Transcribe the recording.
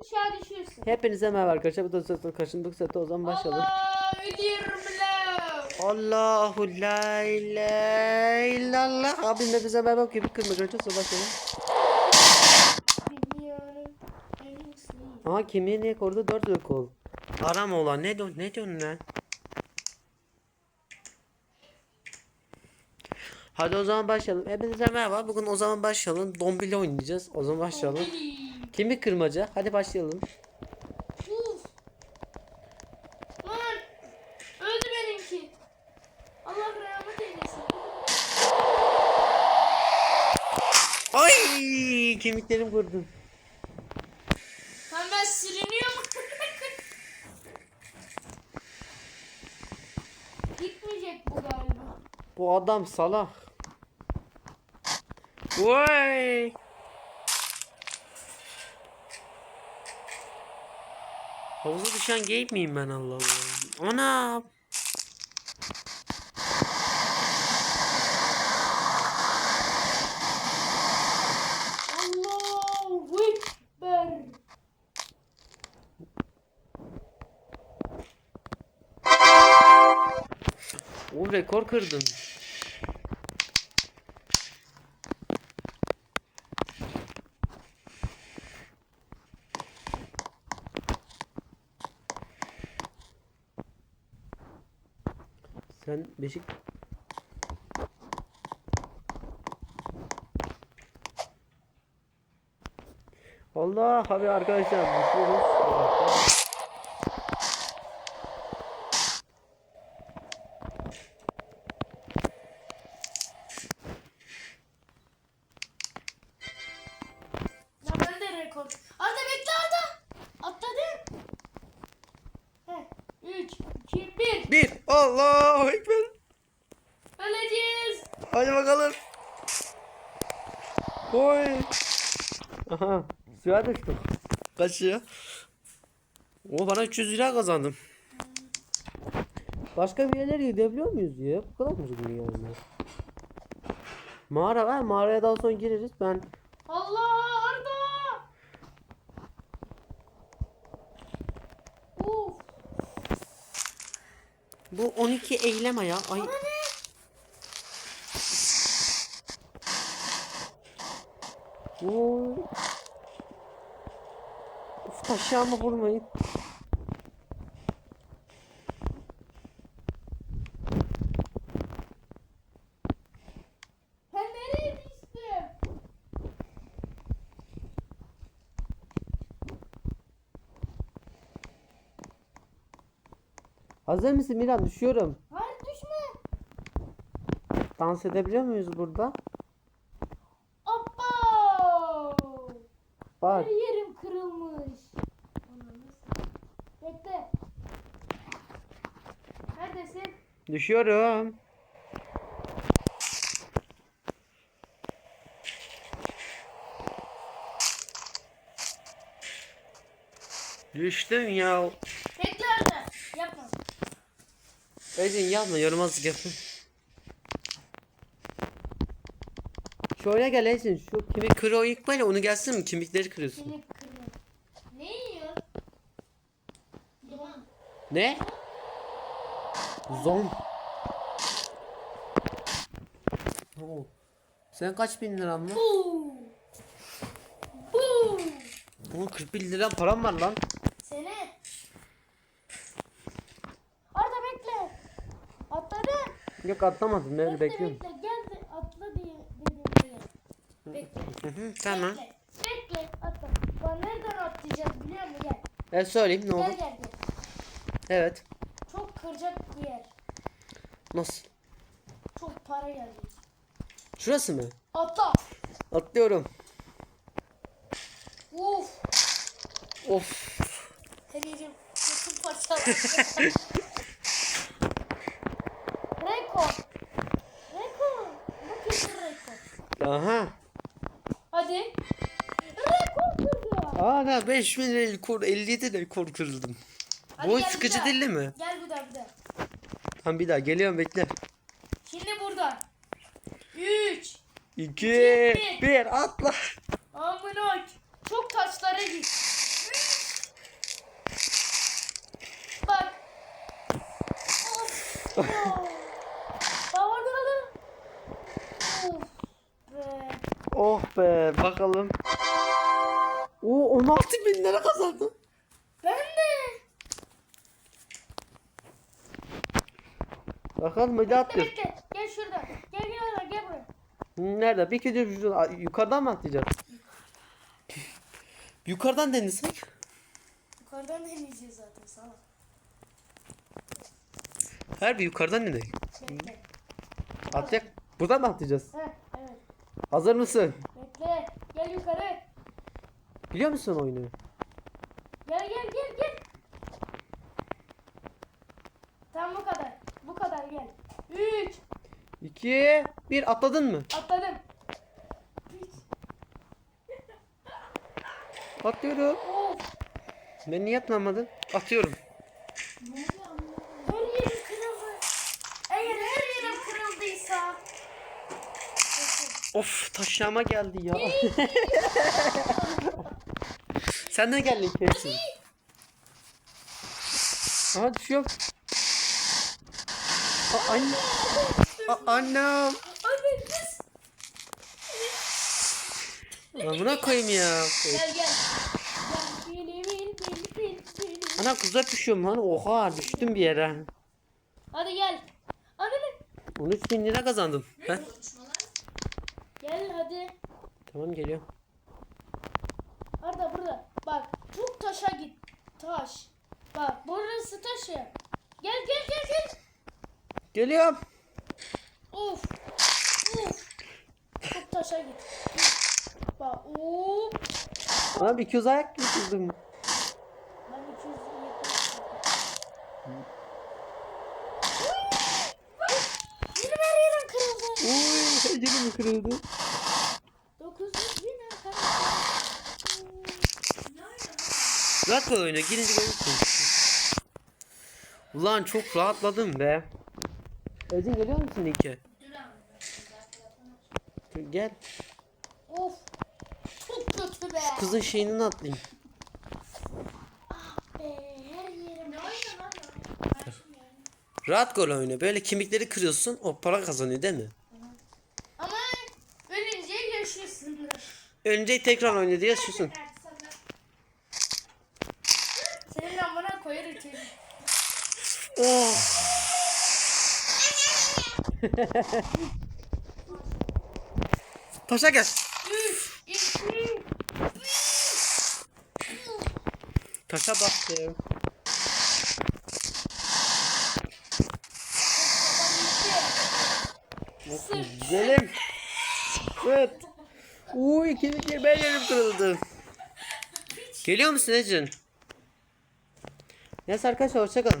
Aşağı düşüyorsun. Hepinize merhaba arkadaşlar. Bu da zaten kaçındık zaten o zaman başlayalım. Allah ödüyorum Allahu la ilahe illallah. Abim de bize merhaba gibi kırmızı başlayalım. Bilmiyorum. En iyisi. Aha kimi niye korudu? Dört yıl kol. Aram olan ne diyorsun ne diyorsun lan? Hadi o zaman başlayalım. Hepinize merhaba. Bugün o zaman başlayalım. Dombili oynayacağız. O zaman başlayalım. Kimi kırmaca? Hadi başlayalım. Uf. Lan. Öldü benimki. Allah rahmet eylesin. Ay kemiklerim kırdım. Lan ben sürünüyorum. Gitmeyecek bu galiba. Bu adam salak. Vay. Havuza düşen geyik miyim ben Allah Allah. Ana. Allahu Ekber. O rekor kırdın. Sen Beşik Allah abi arkadaşlar düşüyoruz. Allahu Ekber. Öleceğiz. Hadi bakalım. Oy. Aha. Suya düştüm. Kaç ya? O bana 300 lira kazandım. Başka bir yerlere gidebiliyor muyuz ya? Bu kadar mı uzun yani? Mağara var. Mağaraya daha sonra gireriz. Ben Allah Arda. Uf. Bu 12 eylem ya. Ay. Oy. Uf taşağımı vurmayın. Ben nereye düştüm? Hazır mısın Miran? Düşüyorum. Hayır düşme. Dans edebiliyor muyuz burada? Hoppa. Bak. Her yerim kırılmış. Bekle. Neredesin? Düşüyorum. Düştüm ya. Bekle Arda. Yapma. Ecin yapma yaramazlık yapma. Şöyle gel Ecin şu kemik kırığı böyle onu gelsin mi kemikleri kırıyorsun. Seni kırıyor. Ne yiyor? Duman. Ne? Zon. Oo. Sen kaç bin liran var? Buu. Buu. Oğlum 41 lira param var lan. Seni. Arda bekle. Atladı. Yok atlamadım ben bekliyorum. bekle. Gel de atla diye gel. Bekle. Hı hı, tamam. Bekle. Bekle. Atla. Bak nereden atlayacağız biliyor musun? Gel. Evet söyleyeyim ne Gel oldu? gel gel. Evet. Çok kıracak bir yer. Nasıl? Çok para gelecek. Şurası mı? Atla. Atlıyorum. Uf. Of. Her yerim parçalar. Aha. Hadi. Rekor kırdı. Ana 5000 rekor 57 rekor kırıldım. Hadi Bu gel sıkıcı bir daha. değil mi? Gel bir daha bir daha. Tam bir daha geliyorum bekle. Şimdi burada. 3 2 Şimdi. 1 atla. Amına çok taşlara git. Bak. Of. Oh be bakalım. Oo 16 bin lira kazandım. Ben de. Bakalım hadi Bekle bekle. Gel şurada. Gel gel oraya gel buraya. Nerede? Bir kere şurada- yukarıdan mı atlayacağız? Yukarıdan denesek. Yukarıdan deneyeceğiz zaten salak. Her bir yukarıdan deneyelim. Bekle. Atacak. Buradan mı atlayacağız? Heh, evet. Hazır mısın? Bekle. Gel yukarı. Biliyor musun oyunu? Gel gel gel gel. Tamam bu kadar. Bu kadar gel. 3 2 1 atladın mı? atladım. Atlıyorum. Of. Ben niye atlamadın? Atıyorum. Her yerim kırıldı. Eğer her yerim kırıldıysa. Taşlama geldi ya. Sen de geldin kesin. Aha düşüyorum. Aa, anne. Aa, annem. Anne kız. Amına koyayım ya. Gel gel. Ana kuza düşüyorum lan. Oha düştüm bir yere. Hadi gel. Anne 13 bin lira kazandım. Ben. Gel hadi. Tamam geliyorum. Arda burada. Bak bu taşa git. Taş. Bak burası taşı. Gel gel gel gel. Geliyorum. Of. Of. Çok taşa git. Bak of. Abi 200 ayak getirdim. Ben 270. Benim her yerim kırıldı. Uy, ecelim kırıldı. 900 bin arkadaşlar. Rahat ol oyuna girince görürsün. Ulan çok rahatladım be. Ecin geliyor musun Nike? Gel. Of. Çok kötü be. Kızın şeyini atlayayım. Be her yerim. Rahat gol oyunu. Böyle kemikleri kırıyorsun. O para kazanıyor değil mi? Önce tekrar oyna diye susun. Senin amına koyar içeri. Oh. Taşa gel. 3, 2, Taşa bastım. Güzelim. Evet. Uy kemikler ben yerim kırıldı. Geliyor musun Ecin? Neyse arkadaşlar hoşçakalın.